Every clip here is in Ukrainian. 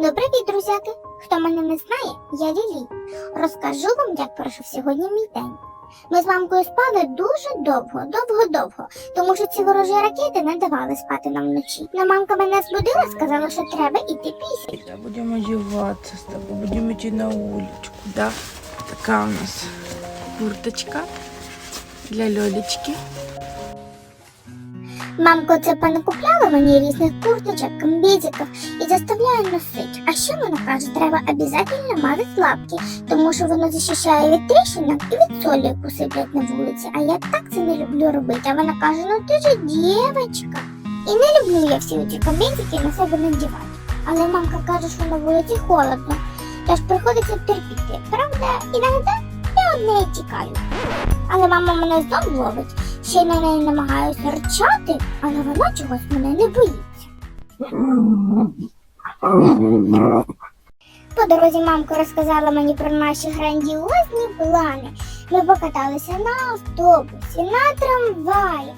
Ну, привіт, друзяки! Хто мене не знає, я Лілі. Розкажу вам, як пройшов сьогодні мій день. Ми з мамкою спали дуже довго, довго-довго, тому що ці ворожі ракети не давали спати нам вночі. Но мамка мене збудила, сказала, що треба іти пісять. Да, будем одеваться с тобой, будем идти на уличку, да? Такая у нас курточка для Лёлечки. Мамко це понакупляла мені різних курточок, комбезиків і заставляє носити. А ще вона каже, треба обов'язково мазати лапки, тому що воно захищає від тріщинок і від солі, яку сиплять на вулиці. А я так це не люблю робити. А вона каже, ну ти ж дівчинка. І не люблю я всі ці комбезики на себе надівати. Але мамка каже, що на вулиці холодно, тож приходиться терпіти. Правда, іноді я од неї тікаю. Але мама мене знов ловить. Ще й на неї намагаюся рчати, але вона чогось мене не боїться. По дорозі мамка розказала мені про наші грандіозні плани. Ми покаталися на автобусі, на трамваї.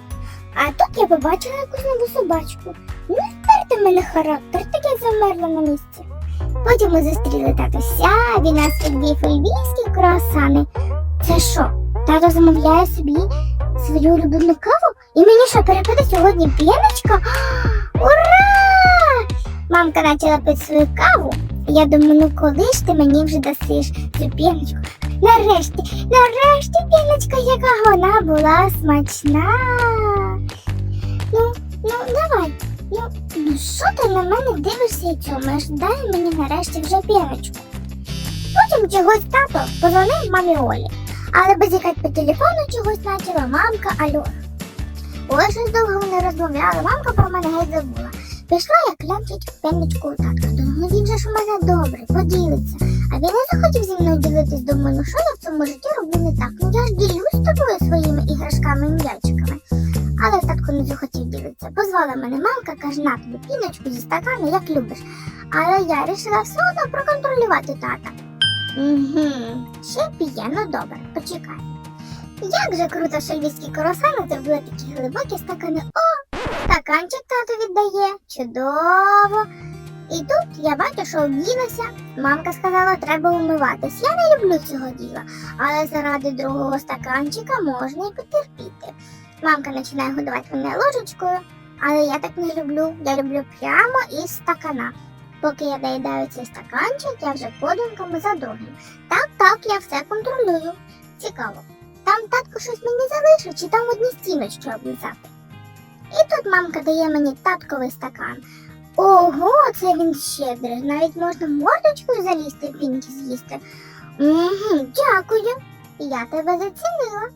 А тут я побачила якусь нову собачку. Ну, вперте мене характер, так я замерла на місці. Потім ми зустріли татуся, він нас відвів львівські круасани. Це що? Тато замовляє собі свою улюблену каву? І мені що, перепаде сьогодні п'яночка? Ура! Мамка почала пити свою каву. Я думаю, ну коли ж ти мені вже дасиш цю п'яночку? Нарешті, нарешті п'яночка, яка вона була смачна. Ну, ну, давай. Ну, ну що ти на мене дивишся і цьомиш? Дай мені нарешті вже п'яночку. Потім чогось тато позвонив мамі Олі. Але базікать по телефону чогось почала мамка Альона. Ой, щось довго вони розмовляли, мамка про мене геть забула. Пішла я клянчить пенничку у татка. Думаю, ну він же ж у мене добрий, поділиться. А він не захотів зі мною ділитись, думаю, ну що я в цьому житті роблю не так? Ну я ж ділюсь з тобою своїми іграшками і м'ячиками. Але татко не захотів ділитися. Позвала мене мамка, каже, на тобі піночку зі стакану, як любиш. Але я вирішила все одно проконтролювати тата. Угу, п'є, ну добре, почекай. Як же круто, що львівські круасани зробили такі глибокі стакани. О, стаканчик тато віддає. Чудово. І тут я бачу, що обділася. Мамка сказала, треба умиватись. Я не люблю цього діла, але заради другого стаканчика можна і потерпіти. Мамка починає годувати мене ложечкою, але я так не люблю. Я люблю прямо із стакана. Поки я доїдаю цей стаканчик, я вже подумками за другим. Так, так, я все контролюю. Цікаво. Там татко щось мені залишив, чи там одні стіночки облизати. І тут мамка дає мені татковий стакан. Ого, це він щедрий. Навіть можна мордочкою залізти в пінки з'їсти. Угу, дякую. Я тебе зацінила.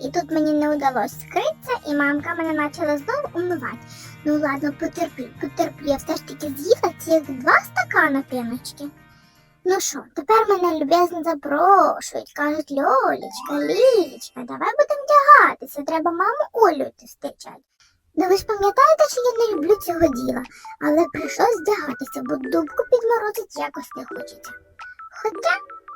І тут мені не вдалося скритися, і мамка мене почала знову умивати. Ну ладно, потерплю, потерплю. Я все ж таки з'їла цих два стакана піночки. Ну що, тепер мене люб'язно запрошують, кажуть, Льолічка, Лілічка, давай будемо вдягатися, треба маму Олю зустрічати. Ну ви ж пам'ятаєте, що я не люблю цього діла, але прийшлось вдягатися, бо дубку підморозить якось не хочеться. Хоча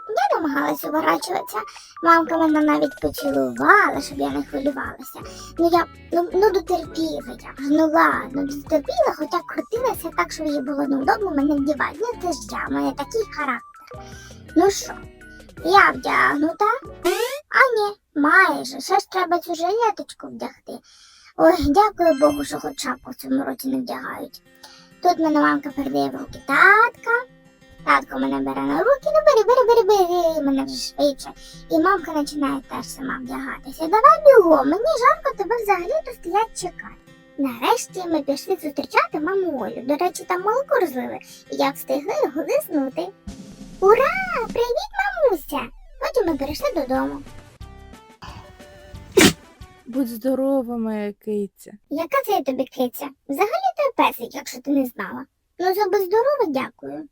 я намагалась уворачуватися, мамка мене навіть поцілувала, щоб я не хвилювалася. Ну я ну, ну дотерпіла я. Ну ладно, дотерпіла, хоча крутилася так, що їй було неудобно мене вдівати. Ну це ж я, в такий характер. Ну що, я вдягнута? А ні, майже. Ще ж треба цю жилеточку вдягти. Ой, дякую Богу, що хоч шапку в цьому році не вдягають. Тут мене мамка передає в руки татка. Татко мене бере на руки, ну бери, бери, бери, бери, мене вже швидше. І мамка починає теж сама вдягатися. Давай бігом, мені жарко тебе взагалі то стоять чекати. Нарешті ми пішли зустрічати маму Олю. До речі, там молоко розлили, і я встигла його лиснути. Ура! Привіт, мамуся! Потім ми перейшли додому. Будь здорова, моя киця. Яка це я тобі киця? Взагалі то песик, якщо ти не знала. Ну, за бездорово дякую.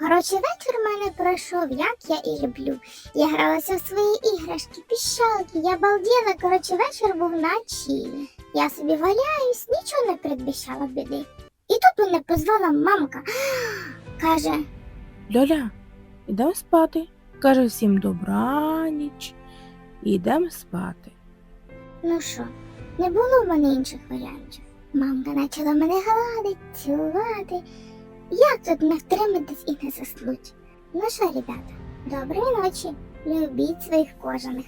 Коротше, вечір в мене пройшов, як я і люблю. Я гралася в свої іграшки, піщалки, я балділа, коротше, вечір був на чилі. Я собі валяюсь, нічого не передбіщала біди. І тут мене позвала мамка. Каже, Льоля, ідемо спати. Каже всім добраніч. І йдемо спати. ну що, не було в мене інших варіантів. Мамка почала мене гладити, цілувати. Як тут не втриматись і не заснуть? Ну що, ребята, доброї ночі. Любіть своїх кожаних.